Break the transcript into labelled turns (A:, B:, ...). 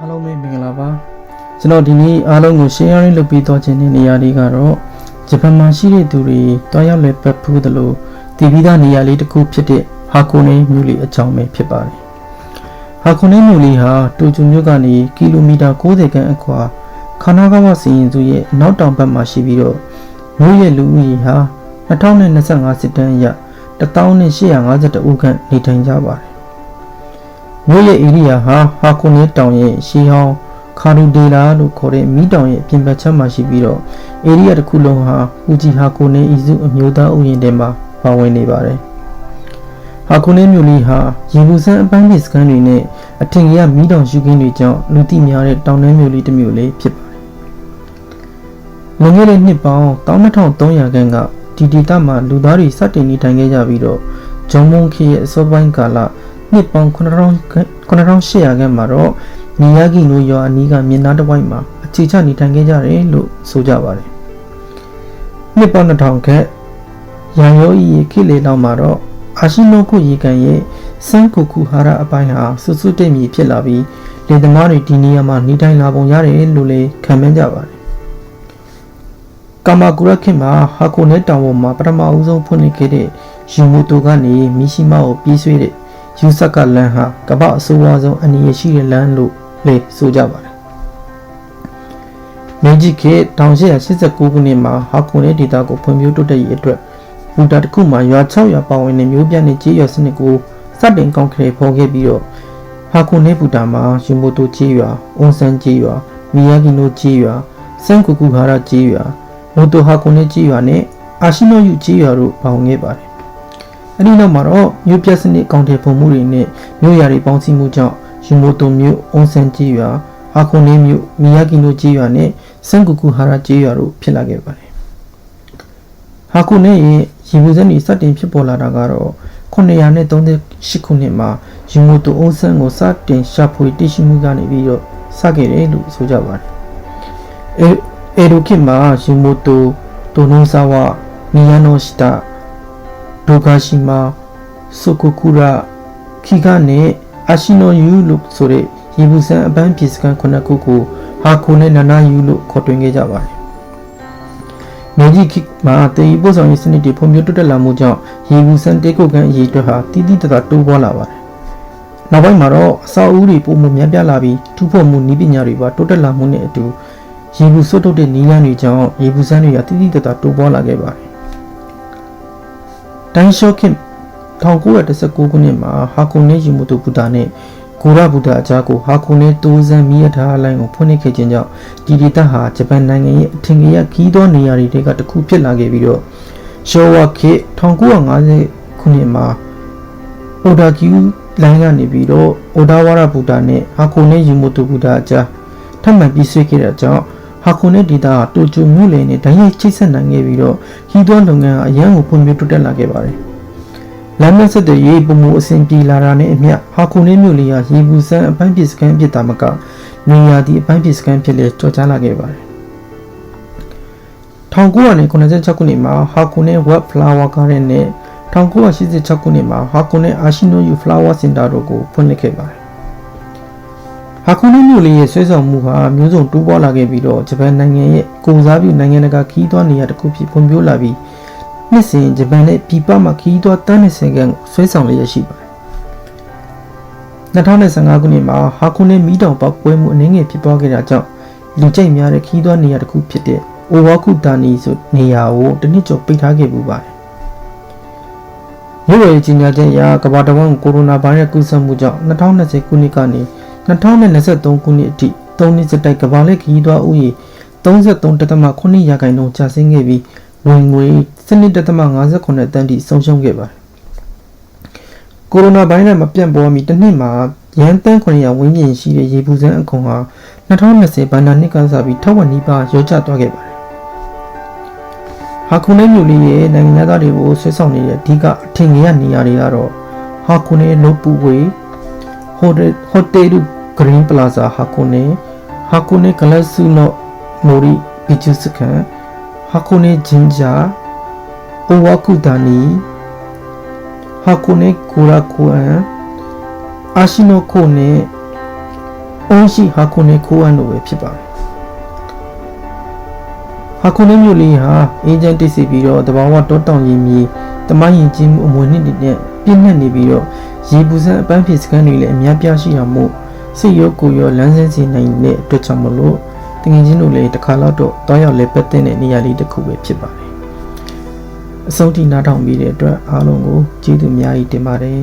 A: အားလုံးပဲမင်္ဂလာပါကျွန်တော်ဒီနေ့အားလုံးကို sharing လုပ်ပြီးတော့ခြင်းတဲ့နေရာလေးကတော့ဂျပန်မှာရှိတဲ့သူတွေတွားရောက်လည်ပတ်ဖူးသလိုတည်ပြီးသားနေရာလေးတစ်ခုဖြစ်တဲ့ဟာကိုနေမြို့လေးအကြောင်းပဲဖြစ်ပါတယ်ဟာကိုနေမြို့လေးဟာတိုကျိုမြို့ကနေကီလိုမီတာ90ခန့်အကွာခါနာဂဝစီရင်စုရဲ့အနောက်တောင်ဘက်မှာရှိပြီးတော့မြို့ရဲ့လူဦးရေဟာ2025စစ်တမ်းအရ1852ဦးခန့်နေထိုင်ကြပါတယ် မြို့ရဲ့ဧရိယာဟာဟာကိုနေတောင်ရဲ့ရှီဟောင်းခါရူဒေလာလို့ခေါ်တဲ့မီးတောင်ရဲ့ပြင်ပချက်မှာရှိပြီးတော့ဧရိယာတစ်ခုလုံးဟာဟူဂျီဟာကိုနေအီစုအမျိုးသားဥယျာဉ်ထဲမှာပါဝင်နေပါတယ်။ဟာကိုနေမြို့လေးဟာရေဘူးစံအပိုင်းမြေစကန်တွေနဲ့အထင်ကြီးမီးတောင်ရှုခင်းတွေကြောင့်လူသိများတဲ့တောင်တန်းမြို့လေးတစ်မြို့လေးဖြစ်ပါတယ်။လွန်ခဲ့တဲ့နှစ်ပေါင်း12300ခန့်ကဒီဒေသမှာလူသားတွေစတင်နေထိုင်ခဲ့ကြပြီးတော့ဂျုံမုံခေရဲ့အစောပိုင်းကာလ နှစ်ပေါင်း9000 9800ခန့်မှာတော့မီယာဂီနိုရွာအနီးကမြင်းသားတစ်ဝိုက်မှာအခြေချနေထိုင်ခဲ့ကြတယ်လို့ဆိုကြပါတယ်။နှစ်ပေါင်း2000ခန့်ရန်ရိုးဤခိလေလောက်မှာတော့အာရှိနိုခုရေကန်ရဲ့စန်ကူကူဟာရအပိုင်းဟာစွတ်စွတ်တိတ်မြေဖြစ်လာပြီးလင်သမားတွေဒီနေရာမှာနေထိုင်လာပုံရတယ်လို့လည်းခံမှန်းကြပါတယ်။ကာမာကူရခင်မှာဟာကိုနဲတောင်ပေါ်မှာပထမအဦးဆုံးဖွင့်လှစ်ခဲ့တဲ့ယူမိုတိုကနေမီရှိမာကိုပြေးဆွေးတဲ့ ယူဆက်ကလမ်းဟာကမ္ဘာအဆိုးဝါးဆုံးအနေရရှိတဲ့လမ်းလို့လည်းဆိုကြပါတယ်။မေဂျီခေ1889ခုနှစ်မှာဟာကွန်ရဲ့ဒေတာကိုဖွံ့ဖြိုးတိုးတက်ရေးအတွက်ဘူတာတစ်ခုမှာရွာ6ရွာပါဝင်တဲ့မျိုးပြတဲ့ကြေးရွာစနစ်ကိုစတင်ကောင်းခဲ့ဖော်ခဲ့ပြီးတော့ဟာကွန်ရဲ့ဘူတာမှာယူမိုတိုကြေးရွာ၊အွန်ဆန်ကြေးရွာ၊မီယာဂီနိုကြေးရွာ၊စန်ကူကူဟာရာကြေးရွာ၊မိုတိုဟာကွန်ရဲ့ကြေးရွာနဲ့အာရှိနိုယူကြေးရွာတို့ပါဝင်ခဲ့ပါတယ်။ အဲဒီနောက်မှာတော့မြို့ပြစနစ်အကောင့်တွေပုံမှုတွေနဲ့မြို့ရာတွေပေါင်းစည်းမှုကြောင့်ယူမိုတိုမြို့အွန်ဆန်ကြေးရွာဟာကွန်နေမြို့မီယာဂီနိုကြေးရွာနဲ့စန်ကူကူဟာရာကြေးရွာတို့ဖြစ်လာခဲ့ပါတယ်။ဟာကွန်နေရဲ့ရေဘူးစက်တွေစတင်ဖြစ်ပေါ်လာတာကတော့938ခုနှစ်မှာယူမိုတိုအွန်ဆန်ကိုစတင်ရှာဖွေတည်ရှိမှုကနေပြီးတော့စခဲ့တယ်လို့ဆိုကြပါတယ်။အဲအဲဒိုခင်မှာယူမိုတိုတိုနိုဆာဝမီယာနိုရှီတာ ဒိုဂါရှိမာဆိုကိုကူရာခီဂနဲ့အာရှိနိုယူလို့ဆိုတဲ့ရေဘူးဆန်အပန်းပြေစကန်ခုနှစ်ခုကိုဟာခိုနဲ့နာနာယူလို့ခေါ်တွင်ခဲ့ကြပါတယ်။မြေကြီးခိမှာတေးပို့ဆောင်ရေးစနစ်တွေဖွံ့ဖြိုးတိုးတက်လာမှုကြောင့်ရေဘူးဆန်တေးကုတ်ကန်အရေးအတွက်ဟာတည်တည်တသာတိုးပွားလာပါတယ်။နောက်ပိုင်းမှာတော့အစာအုပ်တွေပုံမှုများပြားလာပြီးထူဖို့မှုနည်းပညာတွေပါတိုးတက်လာမှုနဲ့အတူရေဘူးဆွတ်ထုတ်တဲ့နည်းလမ်းတွေကြောင့်ရေဘူးဆန်တွေကတည်တည်တသာတိုးပွားလာခဲ့ပါတယ်။ တိုင်းရှော့ခင်1919ခုနှစ်မှာဟာကုန်နဲ့ယူမိုတိုဘူတာနဲ့ကိုရဘူတာအကြားကိုဟာကုန်နဲ့တိုးစံမီးရထားလိုင်းကိုဖွင့်လှစ်ခဲ့ခြင်းကြောင့်ဒီဒေသဟာဂျပန်နိုင်ငံရဲ့အထင်ကြီးခီးသောနေရာတွေကတစ်ခုဖြစ်လာခဲ့ပြီးတော့ရှောဝါခေ1950ခုနှစ်မှာအိုဒါကျူလိုင်းကနေပြီးတော့အိုဒါဝါရဘူတာနဲ့ဟာကုန်နဲ့ယူမိုတိုဘူတာအကြားထပ်မံပြီးဆွေးခဲ့တဲ့ကြောင့် ဟာကုန်နဲ့ဒေသဟာတိုကျိုမြို့လယ်နဲ့ဓာတ်ရိုက်ချိတ်ဆက်နိုင်ခဲ့ပြီးတော့ခီးသောလုပ်ငန်းဟာအရန်ကိုဖွံ့ဖြိုးတိုးတက်လာခဲ့ပါတယ်လမ်းမဆက်တဲ့ရေပုံမှုအစဉ်ပြေလာတာနဲ့အမျှဟာခုန်လေးမြို့လေးဟာရေဘူးဆန်းအပိုင်းပစ္စကန်းဖြစ်တာမကနေရာဒီအပိုင်းပစ္စကန်းဖြစ်လေကြော်ကြားလာခဲ့ပါတယ်1996ခုနှစ်မှာဟာခုန်နဲ့ web flower garden နဲ့1986ခုနှစ်မှာဟာခုန်နဲ့ ashino yu flower center တို့ကိုဖွင့်လှစ်ခဲ့ပါတယ် ဟာခုန်လေးမြို့လေးရဲ့ဆွဲဆောင်မှုဟာမျိုးစုံတိုးပွားလာခဲ့ပြီးတော့ဂျပန်နိုင်ငံရဲ့ကိုစားပြုနိုင်ငံတကာခီးသွွားနေရာတစ်ခုဖြစ်ဖွံ့ဖြိုးလာပြီးနှစ်စဉ်ဂျပန်နဲ့ပြည်ပမှာခီးသွွားတန်း20ခန်းကိုဆွဲဆောင်လျက်ရှိပါတယ်2015ခုနှစ်မှာဟာခုနဲ့မီးတောင်ပောက်ကွဲမှုအနည်းငယ်ဖြစ်ပွားခဲ့တာကြောင့်လူကြိုက်များတဲ့ခီးသွွားနေရာတစ်ခုဖြစ်တဲ့အိုဝါကုတာနီဆိုနေရာကိုတနစ်ကျော်ပိတ်ထားခဲ့ပူပါတယ်မြို့ရဲ့ကြီးညာချက်အရကမ္ဘာတစ်ဝန်းကိုရိုနာဗိုင်းရပ်စ်ကူးစက်မှုကြောင့်2020ခုနှစ်ကနေ 2023ခုနှစ်အထိ၃နှစ်စတိုက်ကမ္ဘာလက်ခီးသွွားဥယျာဉ်33.8ရာခိုင်နှုန်းကျဆင်းခဲ့ပြီးဝင်ငွေ7.59တန်းထိဆုံးရှုံးခဲ့ပါတယ်။ကိုရိုနာဗိုင်းရပ်စ်မပြန့်ပွားမီတစ်နှစ်မှာရန်တန်း900ဝန်းကျင်ရှိတဲ့ရေပူစမ်းအခွန်ဟာ2020ဘဏ္ဍာနှစ်ကစားပြီးထောက်ဝက်နီးပါးရောကျသွားခဲ့ပါတယ်။ဟာခုနေမြို့လေးရဲ့နိုင်ငံသားတွေကိုဆွဲဆောင်နေတဲ့အဓိကအထင်ကြီးရနေရာတွေကတော့ဟာခုနေနိုပူဝေဟိုတယ်ဟိုတယ် Green Plaza Hakone Hakone Galatsu no Mori Bijusukan Hakone Jinja Owakudani Hakone Korakuan Ashinoko နဲ့အုံးရှိ Hakone Koan တို့ပဲဖြစ်ပါတယ်ဟာခုလေးမျိုးလေးဟာအေဂျင့်တိစီပြီးတော့တဘာဝတောတောင်ရင်းမြေတမိုင်းရင်ချင်းမှုအမွေနှစ်တွေနဲ့ပြည့်နှက်နေပြီးတော့ရေပူစံအပန်းဖြေစကန်တွေလည်းအများပြားရှိအောင်မို့ စိတ်ရောကိုယ်ရောလမ်းစဉ်စီနိုင်တဲ့အတွက်ကြောင့်မလို့တငင်ချင်းတို့လည်းတစ်ခါတော့တော့တောင်းရောက်လဲပတ်တဲ့နေရာလေးတစ်ခုပဲဖြစ်ပါတယ်အဆုံးထိနားထောင်ပြီးတဲ့အတွက်အားလုံးကိုကျေးဇူးအများကြီးတင်ပါတယ်